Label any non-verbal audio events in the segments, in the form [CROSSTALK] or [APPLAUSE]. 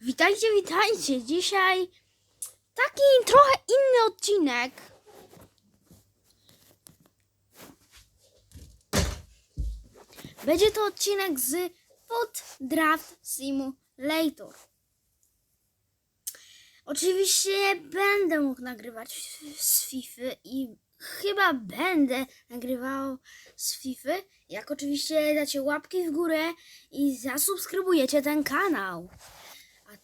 Witajcie, witajcie. Dzisiaj taki trochę inny odcinek. Będzie to odcinek z Food Draft Simulator. Oczywiście będę mógł nagrywać z FIFA i chyba będę nagrywał z FIFA, jak oczywiście dacie łapki w górę i zasubskrybujecie ten kanał.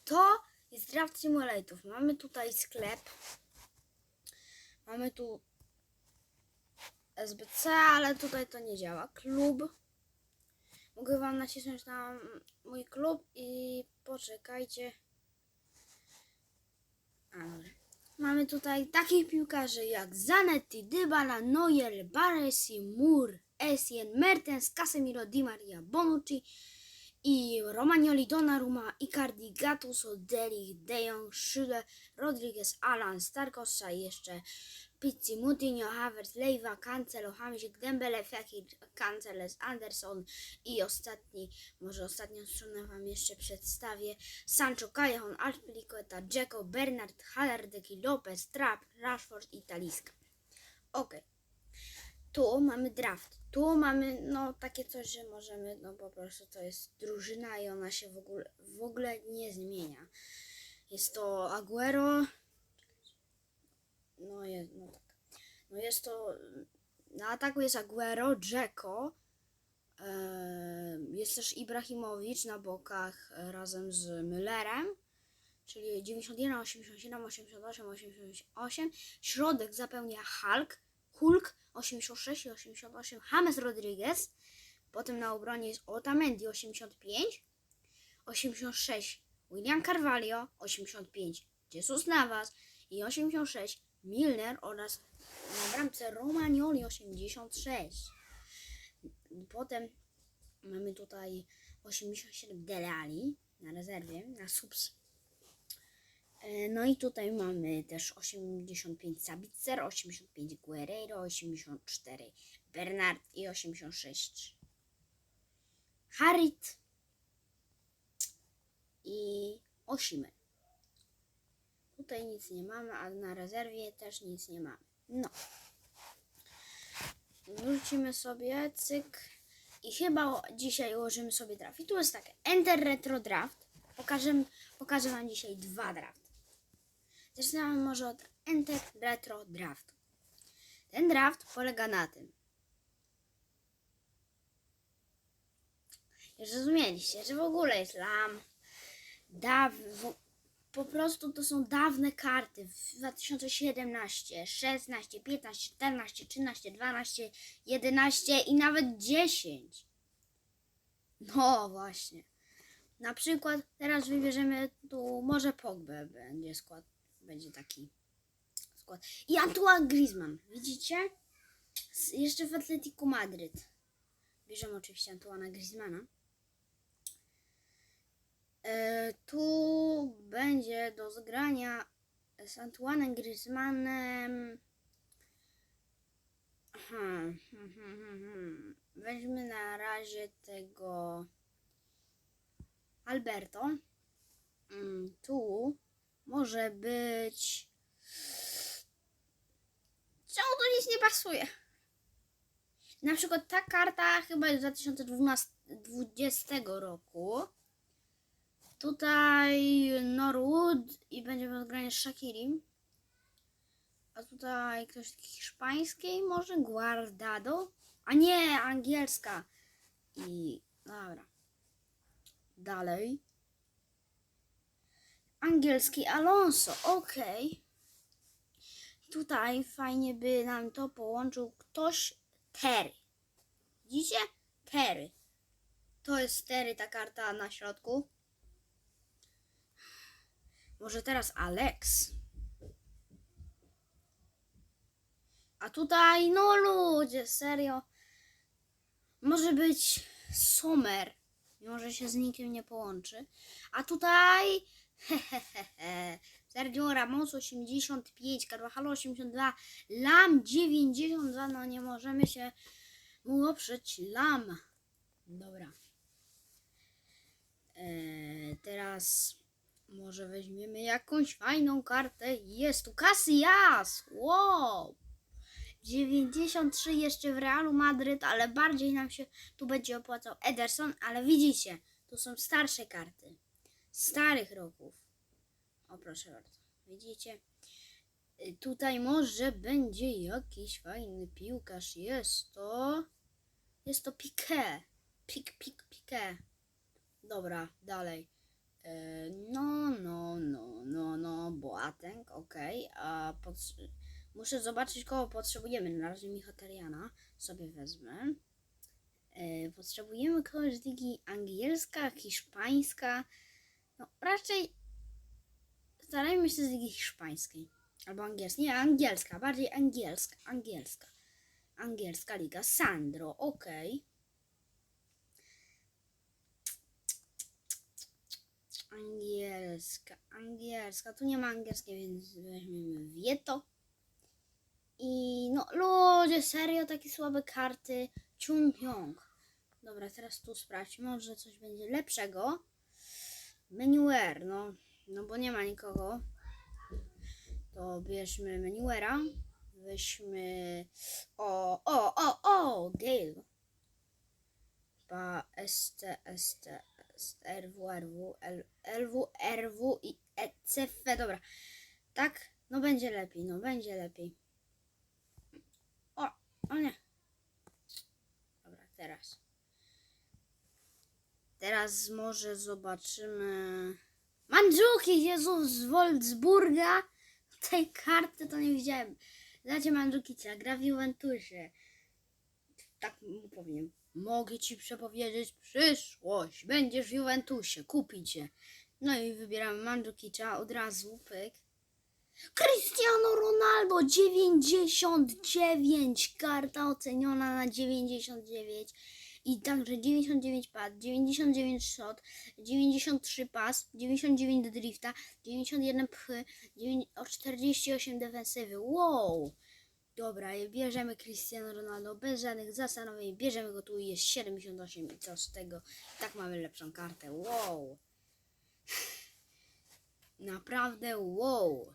To jest Draft Simulator. Mamy tutaj sklep. Mamy tu SBC, ale tutaj to nie działa. Klub. Mogę wam nacisnąć na mój klub i poczekajcie. A, dobra. Mamy tutaj takich piłkarzy jak Zanetti, Dybala, Neuer, Baresi, Moore, Essien, Mertens, Casemiro, Di Maria, Bonucci i Romagnoli, Donnarumma, Icardi, Gattuso, Deli, De Jong, Schüller, Rodriguez, Alan, Starkossa i jeszcze Pizzi, Moutinho, Havertz, Leiva, Cancelo, Hamsik, Dembele, Fekir, Canceles, Anderson i ostatni, może ostatnią stronę Wam jeszcze przedstawię, Sancho, Callejon, Alpilicueta, Dzeko, Bernard, Hallardeki, Lopez, Trapp, Rashford i Taliska. Okej. Tu mamy draft. Tu mamy no takie coś, że możemy, no po prostu to jest drużyna i ona się w ogóle, w ogóle nie zmienia. Jest to Aguero. No jest, no tak. No jest to, na ataku jest Aguero, Dzeko. Jest też Ibrahimowicz na bokach e, razem z Müllerem. Czyli 91, 87, 88, 88. Środek zapełnia Hulk, Hulk 86 i 88, James Rodriguez. Potem na obronie jest Otamendi 85, 86 William Carvalho, 85 Jesus Navas i 86 Milner oraz na bramce Romagnoli 86. Potem mamy tutaj 87 Delali na rezerwie, na subs. E, No i tutaj mamy też 85 Sabitzer, 85 Guerreiro, 84 Bernard i 86 Harit i Osimen. Tutaj nic nie mamy, a na rezerwie też nic nie mamy. No. Wrócimy sobie, cyk. I chyba dzisiaj ułożymy sobie draft. I tu jest takie Enter Retro Draft. Pokażę, pokażę Wam dzisiaj dwa drafty. Zaczynamy może od Enter Retro Draft. Ten draft polega na tym. Już zrozumieliście, że w ogóle jest lam. Daw, po prostu to są dawne karty. W 2017, 16, 15, 14, 13, 12, 11 i nawet 10. No właśnie. Na przykład teraz wybierzemy tu może Pogbę będzie skład, będzie taki skład. I Antoine Griezmann, widzicie? Z, jeszcze w Atletico Madryt. Bierzemy oczywiście Antoana Griezmana. E, tu będzie do zgrania z Antoinem Griezmannem. Hmm, hmm, hmm, hmm. Weźmy na razie tego Alberto. Mm, tu może być. Czemu tu nic nie pasuje? Na przykład ta karta chyba jest z 2020 roku. Tutaj Norwood i będziemy grać z Shakirim. A tutaj ktoś hiszpańskiej może Guardado. A nie, angielska. I dobra. Dalej. Angielski Alonso, ok. Tutaj fajnie by nam to połączył ktoś Terry. Widzicie? Terry. To jest Terry, ta karta na środku. Może teraz Alex. A tutaj, no ludzie, serio. Może być Sommer. Mimo, że się z nikim nie połączy. A tutaj hehehe, [LAUGHS] Sergio Ramos 85, Carvajal 82, Lam 92. No nie możemy się mu oprzeć. Lam. Dobra. Eee, teraz może weźmiemy jakąś fajną kartę. Jest tu Casillas! Wow! 93 jeszcze w Realu Madryt, ale bardziej nam się tu będzie opłacał Ederson, ale widzicie, tu są starsze karty. Starych roków. O proszę bardzo. Widzicie? Y, Tutaj może będzie jakiś fajny piłkarz. Jest to... Jest to Piqué. Pik, pik, Piqué. Dobra, dalej. E, No, no, no, no, no, Boateng, okej. A potrze- muszę zobaczyć, kogo potrzebujemy. Na razie Michatariana sobie wezmę. E, Potrzebujemy kogoś z ligi angielska, hiszpańska. No, raczej starajmy się z ligi hiszpańskiej. Albo angielskiej. Nie, angielska, bardziej angielska, angielska. Angielska liga. Sandro, okej. Angielska, angielska. Tu nie ma angielskiej, więc weźmiemy Vieto. I no ludzie, serio takie słabe karty. Chung Hyung. Dobra, teraz tu sprawdź. Może coś będzie lepszego. Menuer, no. No bo nie ma nikogo. To bierzmy Menuera. Weźmy. O, o, o, o! Gale. Pa ST, ST, ST, RW, RW, L, LW, RW i ECF. Dobra. Tak? No będzie lepiej, no będzie lepiej. O, o nie. Dobra, teraz. Teraz może zobaczymy. Mandżuki, Jezus, z Wolfsburga. [LAUGHS] Tej karty to nie widziałem. Znacie Mandżukicia, gra w Juventusie. Tak mu powiem. Mogę ci przepowiedzieć przyszłość. Będziesz w Juventusie, kupicie. No i wybieramy Mandżukicza od razu, pyk. Cristiano Ronaldo 99 karta oceniona na 99 i także 99 pad, 99 shot, 93 pas, 99 drifta, 91 pchy, 9, o 48 defensywy. Wow! Dobra, bierzemy Cristiano Ronaldo bez żadnych zastanowień, bierzemy go tu i jest 78 i co z tego? Tak mamy lepszą kartę. Wow! [SIGHS] Naprawdę wow!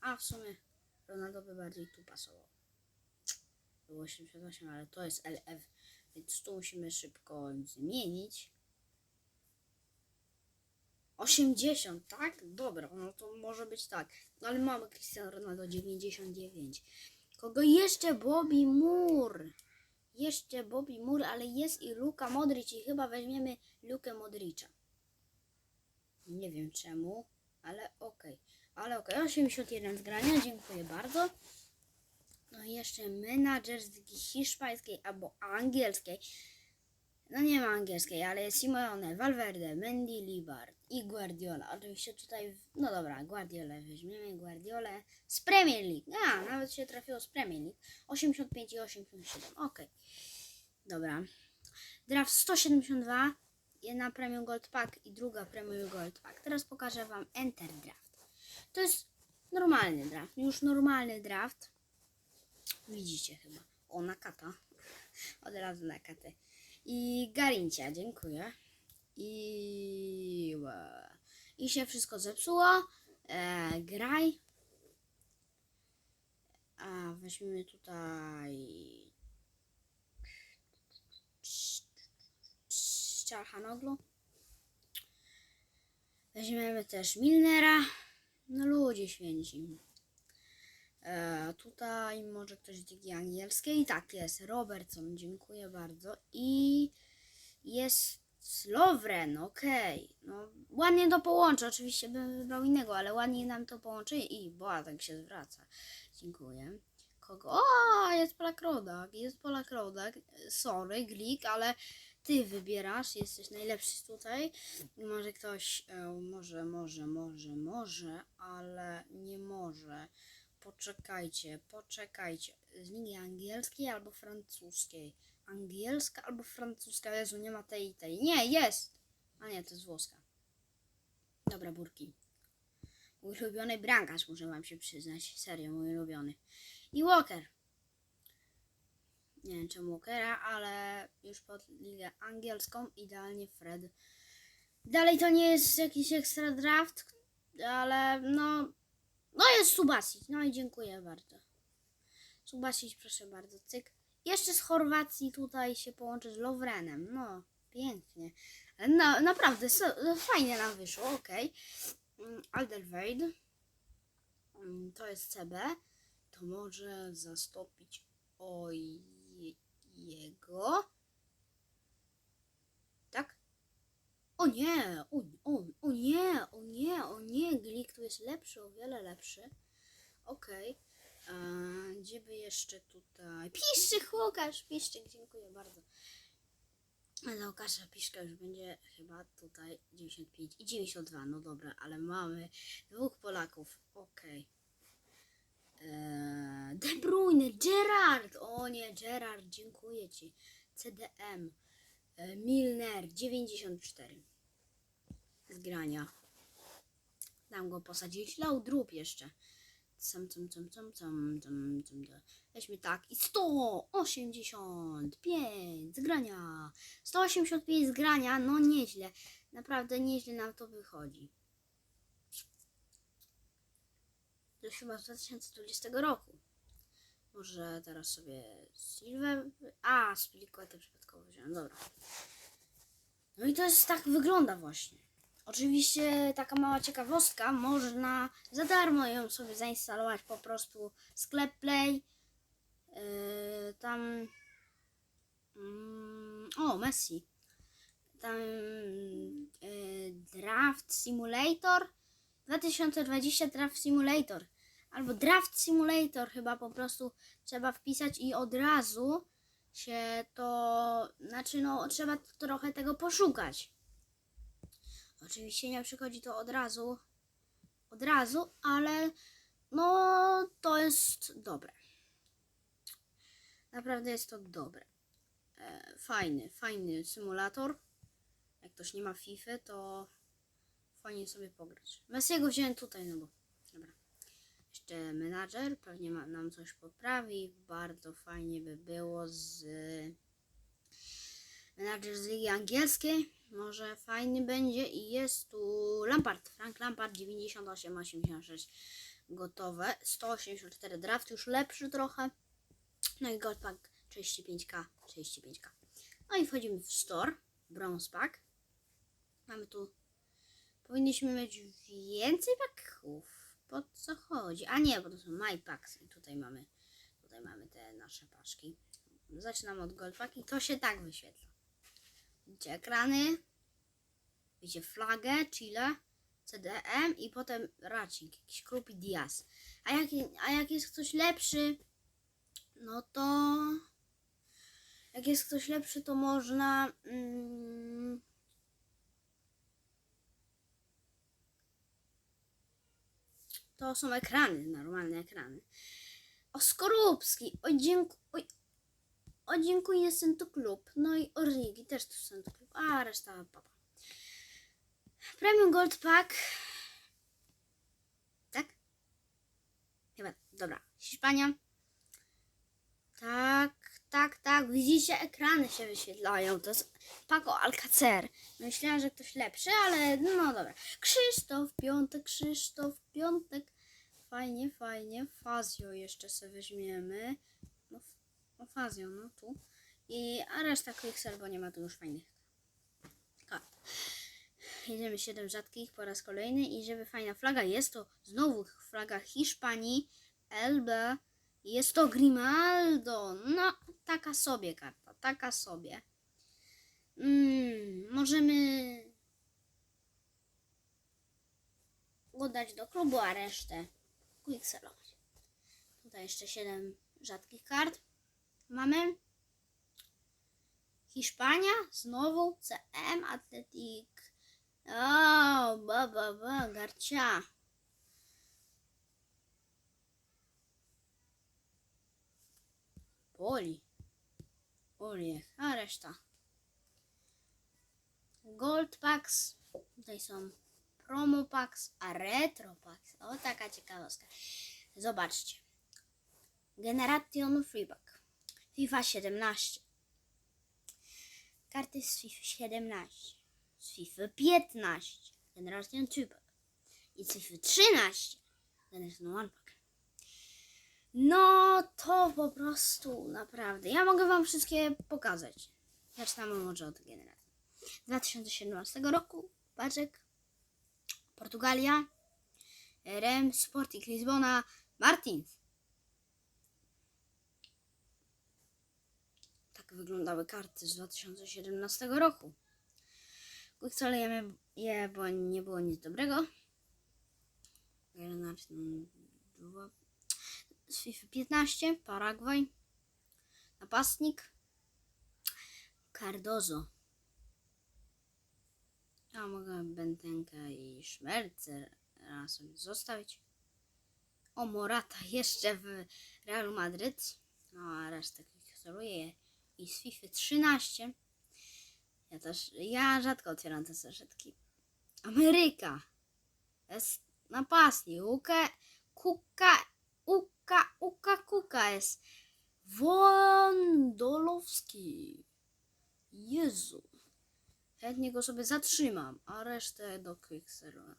A w sumie Ronaldo by bardziej tu pasował. Było 88, ale to jest LF, więc tu musimy szybko zmienić. 80, tak? Dobra, no to może być tak. No ale mamy Cristiano Ronaldo 99. Kogo jeszcze? Bobby Moore. Jeszcze Bobby Moore, ale jest i Luka Modric i chyba weźmiemy Lukę Modricza. Nie wiem czemu, ale okej. Ale okej, 81 zgrania, dziękuję bardzo. No i jeszcze menadżer z hiszpańskiej albo angielskiej. No nie ma angielskiej, ale jest Simeone, Valverde, Mendy, Libard i Guardiola. Oczywiście tutaj, no dobra, Guardiola weźmiemy, Guardiola z Premier League. A, nawet się trafiło z Premier League. 85 i 87, okej. Dobra. Draft 172, jedna Premium Gold Pack i druga Premium Gold Pack. Teraz pokażę Wam Enter Draft. To jest normalny draft, już normalny draft. Widzicie chyba. O, Nakata. Od razu Nakatę. I Garincia, dziękuję. I... I się wszystko zepsuło. E, graj. A weźmiemy tutaj... Czarhanoglu. Weźmiemy też Milnera. No ludzie święci. E, tutaj może ktoś ligi angielskiej. Tak jest, Robertson, dziękuję bardzo. I jest Lovren, okej. No, ładnie to połączę, oczywiście bym wybrał innego, ale ładnie nam to połączy i Boatek się zwraca. Dziękuję. Kogo? O, jest Polak Rodak, jest Polak Rodak. Sorry, Glik, ale ty wybierasz, jesteś najlepszy tutaj. Może ktoś, e, może, może, może, może, ale nie może. Poczekajcie, poczekajcie. Z ligi angielskiej albo francuskiej. Angielska albo francuska. Jezu, nie ma tej i tej. Nie, jest! A nie, to jest włoska. Dobra, burki. Mój ulubiony brankarz, muszę wam się przyznać. Serio, mój ulubiony. I Walker. Nie wiem czemu Walkera, ale już pod ligę angielską idealnie Fred. Dalej to nie jest jakiś ekstra draft, ale no, no jest Subasic. No i dziękuję bardzo. Subasic, proszę bardzo, cyk. Jeszcze z Chorwacji tutaj się połączy z Lovrenem. No, pięknie. No, naprawdę, so, no, fajnie nam wyszło, okej. Okay. Alderweireld. Mm, To jest CB. To może zastąpić oj jego. Tak? O nie, o, o, o nie, o nie, o nie, Glik tu jest lepszy, o wiele lepszy. Okej. Okay. Gdzie by jeszcze tutaj? Piszczyk, Łukasz, Piszczyk, dziękuję bardzo. Ale Łukasza Piszka już będzie chyba tutaj 95 i 92, no dobra, ale mamy dwóch Polaków, okej. Eee, De Bruyne, Gerard, o nie, Gerard, dziękuję Ci. CDM, Milner, 94 z grania. Dam go posadzić. Laudrup jeszcze. Cam, cam, cam, cam, cam, cam, cam. Weźmy tak. I 185 z grania. 185 z grania. No nieźle. Naprawdę nieźle nam to wychodzi. To chyba z 2020 roku. Może teraz sobie Silver... A, Spiliquetę wziąłem. Dobra. No i to jest tak wygląda właśnie. Oczywiście taka mała ciekawostka, można za darmo ją sobie zainstalować po prostu sklep Play. Yy, tam mm, o Messi. Tam yy, Draft Simulator 2020 Draft Simulator albo Draft Simulator chyba po prostu trzeba wpisać i od razu się to, znaczy no trzeba trochę tego poszukać. Oczywiście nie przychodzi to od razu, od razu, ale no to jest dobre. Naprawdę jest to dobre. E, fajny, fajny symulator. Jak ktoś nie ma FIFA, to fajnie sobie pograć. Messiego wziąłem tutaj, no bo. Jeszcze menadżer, pewnie nam coś poprawi. Bardzo fajnie by było z menadżer z Ligi Angielskiej. Może fajny będzie i jest tu Lampard, Frank Lampard 98-86 gotowe, 184 draft, już lepszy trochę. No i Gold Pack 35k, 35k. No i wchodzimy w Store, Bronze Pack. Mamy tu, powinniśmy mieć więcej paków. Po co chodzi? A nie, bo to są My Packs i tutaj mamy, tutaj mamy te nasze paczki. Zaczynamy od Gold Pack i to się tak wyświetla. Widzicie ekrany, widzicie flagę, Chile, CDM i potem Racing, jakiś Krupi Diaz. A jak, a jak jest ktoś lepszy, no to jak jest ktoś lepszy, to można mm, to są ekrany, normalne ekrany. O Skorupski, o dziękuję. O dziękuję, jestem to klub. No i Origi też są to klub. A reszta papa. Premium Gold Pack. Tak? Chyba, dobra. Hiszpania. Tak, tak, tak. Widzicie, ekrany się wyświetlają. To jest Paco Alcacer. Myślałem, że ktoś lepszy, ale no dobra. Krzysztof Piątek, Krzysztof Piątek. Fajnie, fajnie. Fazio jeszcze sobie weźmiemy. No, no no tu. I, a reszta Quicksel, bo nie ma tu już fajnych kart. Jedziemy 7 rzadkich po raz kolejny i żeby fajna flaga jest to znowu flaga Hiszpanii, LB, jest to Grimaldo. No, taka sobie karta, taka sobie. Mm, możemy oddać do klubu, a resztę quickselować. Tutaj jeszcze 7 rzadkich kart mamy. Hiszpania, znowu CM, Atletik. O, ba, ba, ba, Garcia. Poli. Oliech, a reszta. Gold Packs. Tutaj są Promo Packs, a Retro Packs. O, taka ciekawostka. Zobaczcie. Generation Freeback. FIFA 17. Karty z FIFA 17. z FIFA 15 Generation 2-pack i z FIFA 13 Generation 1-pack. No to po prostu naprawdę. Ja mogę wam wszystkie pokazać. Zaczynamy może od generacji. 2017 roku paczek Portugalia RM Sporting Lizbona Martins. Tak wyglądały karty z 2017 roku. Wcale je, bo nie było nic dobrego. Dwa- Z FIFA 15 Paragwaj. Napastnik Cardozo. Ja mogę Bentenkę i Szmercer razem zostawić. O, Morata jeszcze w Realu Madryt. No, a resztę kieruję. I z FIFA 13. Ja też, ja rzadko otwieram te zeszytki. Ameryka. Jest napastnik. Uka, kuka, uka, uka, kuka jest. Wondolowski. Jezu. Chętnie go sobie zatrzymam, a resztę do Quickserva.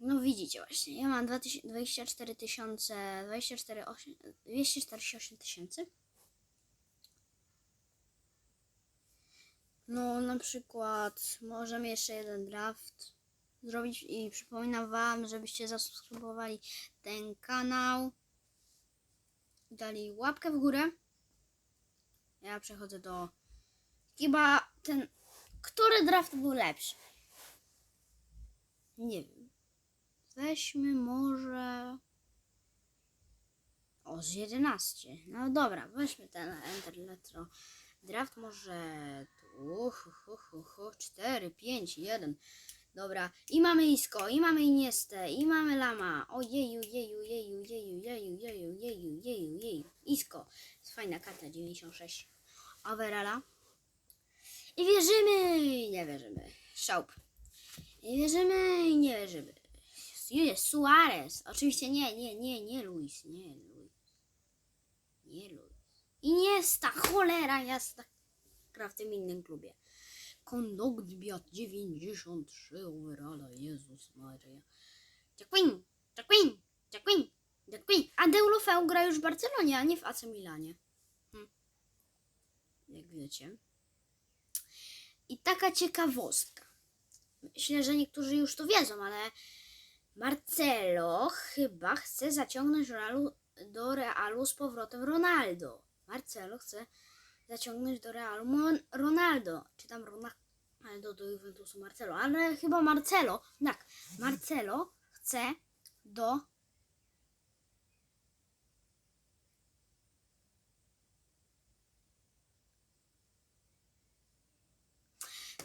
No widzicie właśnie, ja mam 2000 24 tysiące, 24, 8, 248 tysięcy. No na przykład możemy jeszcze jeden draft zrobić i przypominam wam, żebyście zasubskrybowali ten kanał. Dali łapkę w górę. Ja przechodzę do chyba ten, który draft był lepszy? Nie wiem. Weźmy może. O, z 11. No dobra, weźmy ten Enter Letro. Draft może. Tu, hu, hu, hu, hu, 4, 5, 1. Dobra, i mamy Isko, i mamy Iniestę, i mamy Lama. O jeju, jeju, jeju, jeju, jeju, jeju, jeju, jeju. Isko. Fajna karta, 96. Averala. I wierzymy, i nie wierzymy. Szaup. I wierzymy, i nie wierzymy. Jest Suarez. Oczywiście nie, nie, nie, nie Luis, nie Luis. Nie Luis. I nie sta, cholera jasna. Gra w tym innym klubie. Kondogbia 93 overalla, Jezus Maria. Jacquin, Jacquin, Jacquin, Jacquin. A Deulofeu gra już w Barcelonie, a nie w AC Milanie. Hm. Jak wiecie. I taka ciekawostka. Myślę, że niektórzy już to wiedzą, ale Marcelo chyba chce zaciągnąć Realu, do Realu z powrotem Ronaldo. Marcelo chce zaciągnąć do Realu Mon- Ronaldo. Czy tam Ronaldo do Juventusu Marcelo, ale chyba Marcelo. Tak, Marcelo chce do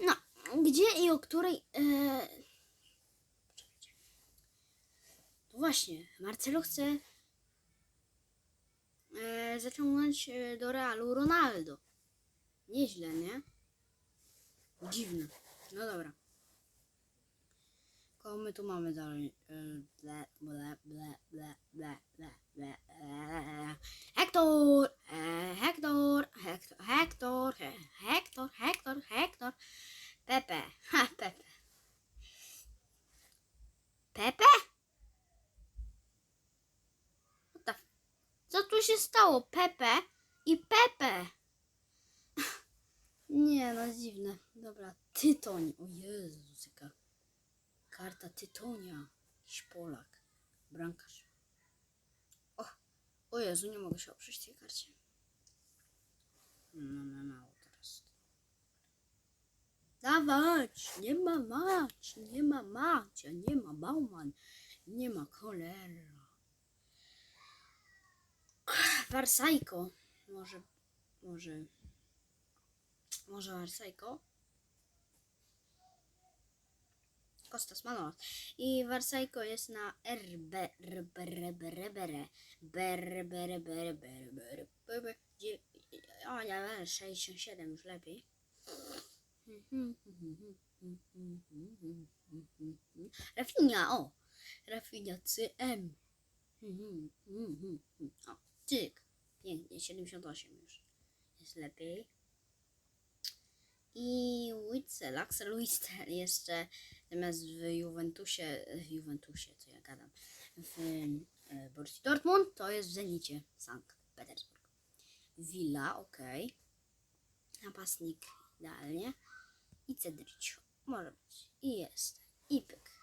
No, gdzie i o której. E... To właśnie, Marcelo chce e, zaciągnąć e, do Realu Ronaldo. Nieźle, nie? Dziwne. No dobra. Kogo my tu mamy dalej? E, Ble, ble, ble, ble, ble, ble, ble, ble. Hector! E, Hector! Stało? Pepe i Pepe! [LAUGHS] Nie, no dziwne. Dobra, Tytoń. O Jezus, jaka karta Tytonia. Jakiś Polak. Brankarz. O, o Jezu, nie mogę się oprzeć tej karcie. No, no, no, teraz. Dawać! Nie ma mać! Nie ma mać! a Nie ma Bauman! Nie ma cholera! Warsajko. Może, może, może Warsajko? Kostas Manolas. I Warsajko jest na RB, RB, RB, RB, O nie, 67 już lepiej. Rafinia, o! Rafinia CM. O, cyk. Pięknie, 78 już. Jest lepiej. i Witzel, Axel Witzel jeszcze zamiast w Juventusie, w Juventusie, co ja gadam, w e, Borussii Dortmund, to jest w Zenicie Sankt Petersburg. Villa, ok. Napastnik idealnie. I Cedric. Może być. I jest. I pyk.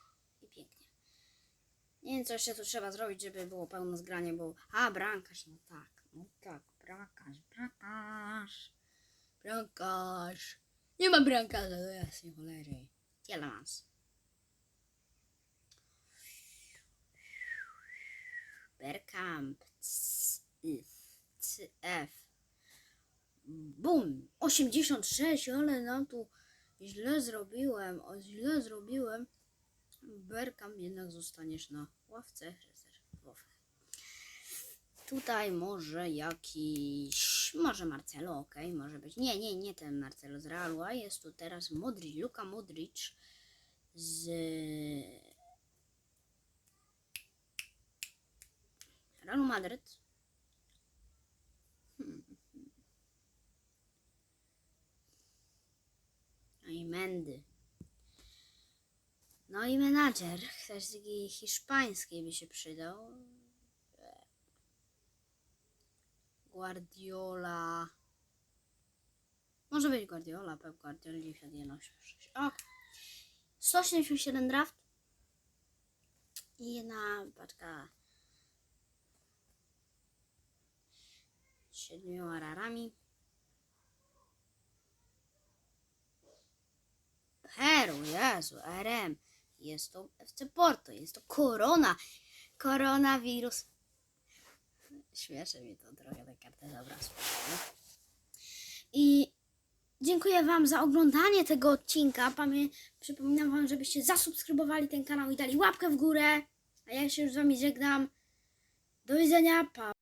Nie wiem, co jeszcze tu trzeba zrobić, żeby było pełne zgranie, bo... A, brankarz, no tak. No tak, brankarz, brankarz. Brankarz. Nie ma brankarza, to jasne, cholery. Tielemans. Bergkamp. C, C, F. Bum! 86, ale nam tu źle zrobiłem. O, źle zrobiłem. Bergkamp jednak zostaniesz na ławce rezerwowej. Tutaj może jakiś. Może Marcelo, ok, może być. Nie, nie, nie ten Marcelo z Realu, a jest tu teraz Modric, Luka Modric z. Realu Madryt. Hmm. I Mendy. No i menadżer. Ktoś taki hiszpański by się przydał. Guardiola. Może być Guardiola, Pep Guardiola 9186. O! 187 draft. I jedna paczka z siedmiu ararami. Peru, Jezu, RM. Jest to FC Porto, jest to korona. Koronawirus. Śmieszy mnie to trochę ta karta z obrazu. I dziękuję Wam za oglądanie tego odcinka. Pamię przypominam Wam, żebyście zasubskrybowali ten kanał i dali łapkę w górę. A ja się już z Wami żegnam. Do widzenia. Pa.